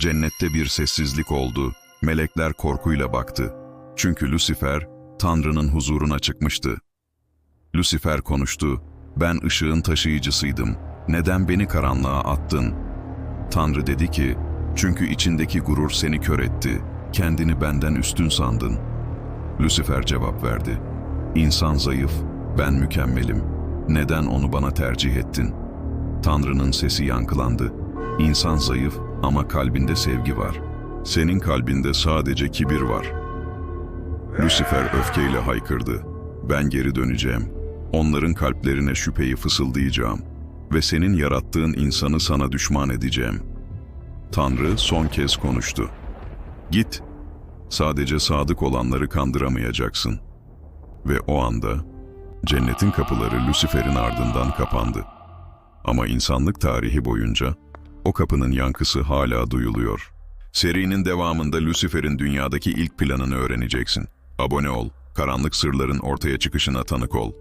Cennette bir sessizlik oldu. Melekler korkuyla baktı. Çünkü Lucifer, Tanrı'nın huzuruna çıkmıştı. Lucifer konuştu. Ben ışığın taşıyıcısıydım. Neden beni karanlığa attın? Tanrı dedi ki, çünkü içindeki gurur seni kör etti. Kendini benden üstün sandın. Lucifer cevap verdi. İnsan zayıf, ben mükemmelim. Neden onu bana tercih ettin? Tanrı'nın sesi yankılandı. İnsan zayıf ama kalbinde sevgi var. Senin kalbinde sadece kibir var. Lucifer öfkeyle haykırdı. Ben geri döneceğim. Onların kalplerine şüpheyi fısıldayacağım. Ve senin yarattığın insanı sana düşman edeceğim. Tanrı son kez konuştu. Git. Sadece sadık olanları kandıramayacaksın. Ve o anda cennetin kapıları Lucifer'in ardından kapandı. Ama insanlık tarihi boyunca o kapının yankısı hala duyuluyor. Serinin devamında Lucifer'in dünyadaki ilk planını öğreneceksin. Abone ol, karanlık sırların ortaya çıkışına tanık ol.